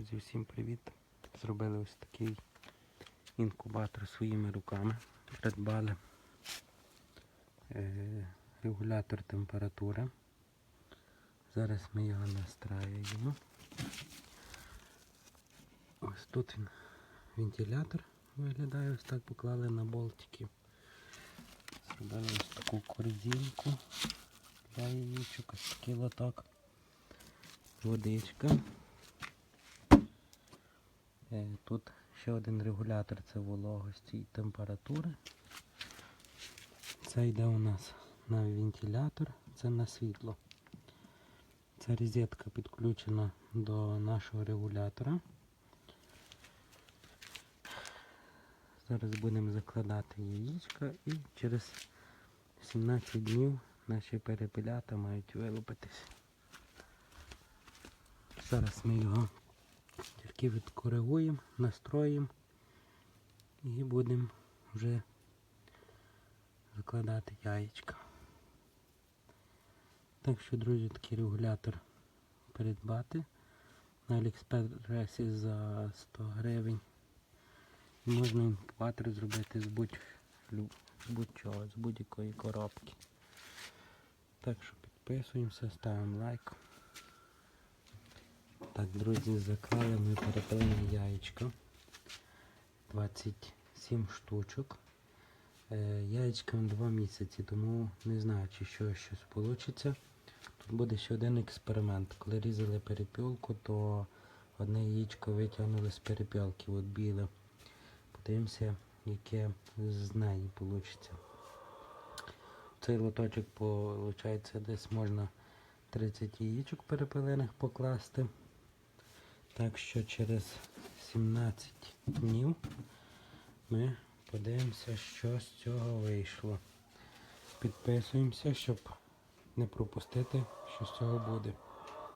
Друзі, всім привіт! Зробили ось такий інкубатор своїми руками. Придбали е, регулятор температури. Зараз ми його настраюємо. Ось тут він вентилятор виглядає, ось так поклали на болтики. Зробили ось таку корзинку для яєчок, ось такий лоток, водичка. Е, Тут ще один регулятор це вологості і температури. Це йде у нас на вентилятор, це на світло. Ця розетка підключена до нашого регулятора. Зараз будемо закладати яєчка і через 17 днів наші перепелята мають вилупитись. Зараз ми його тільки відкоригуємо, настроїмо і будемо вже закладати яєчка. Так що, друзі, такий регулятор придбати на Аліекспресі за 100 гривень. Можна інкубатор зробити з будь-чого, з будь-якої коробки. Так що підписуємося, ставимо лайк. Так, друзі, заклали ми перепелені яєчка. 27 штучок. Е, яєчкам 2 місяці, тому не знаю, чи що щось вийде. Тут буде ще один експеримент. Коли різали перепілку, то одне яєчко витягнули з перепілки, от біле. Подивимося, яке з неї вийде. Цей лоточок виходить, десь можна 30 яєчок перепелених покласти. Так що через 17 днів ми подивимося, що з цього вийшло. Підписуємося, щоб не пропустити, що з цього буде.